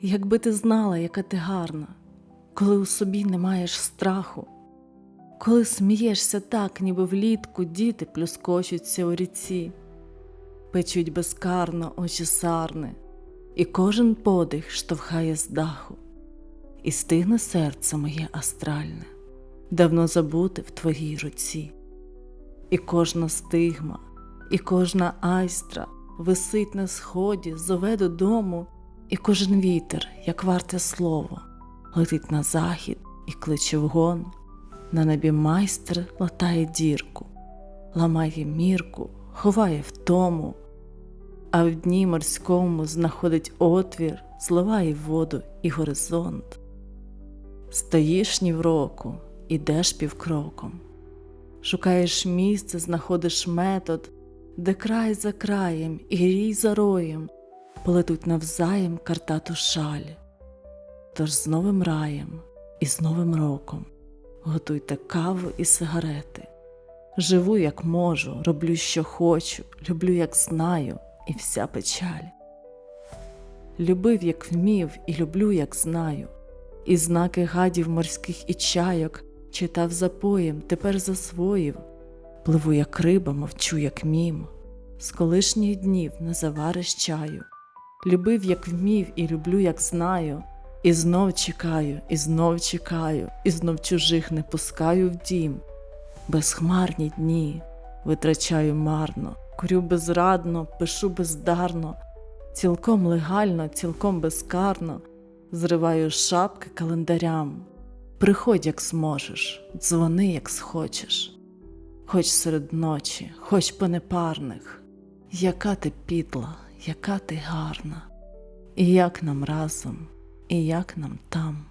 Якби ти знала, яка ти гарна, коли у собі не маєш страху, коли смієшся так, ніби влітку діти плюскочуться у ріці, печуть безкарно очі сарни, і кожен подих штовхає з даху, і стигне серце моє астральне, давно забуте в твоїй руці, і кожна стигма, і кожна айстра висить на сході, зове додому, і кожен вітер, як варте слово, летить на захід і кличе вгон. На небі майстер латає дірку, ламає мірку, ховає втому, а в дні морському знаходить отвір, зливає воду і горизонт. Стоїш ні в року, ідеш півкроком, шукаєш місце, знаходиш метод, де край за краєм і рій за роєм полетуть навзаєм картату шалі. Тож з новим раєм і з новим роком готуйте каву і сигарети. Живу, як можу, роблю, що хочу, люблю, як знаю, і вся печаль. Любив, як вмів, і люблю, як знаю, і знаки гадів морських і чайок читав запоєм, тепер засвоїв, пливу, як риба, мовчу, як мім, з колишніх днів не завариш чаю. Любив, як вмів, і люблю, як знаю, і знов чекаю, і знов чекаю, і знов чужих не пускаю в дім. Безхмарні дні витрачаю марно, курю безрадно, пишу бездарно, цілком легально, цілком безкарно, зриваю шапки календарям. Приходь, як зможеш, дзвони, як схочеш, хоч серед ночі, хоч по непарних, яка ти підла, яка ти гарна, і як нам разом, і як нам там.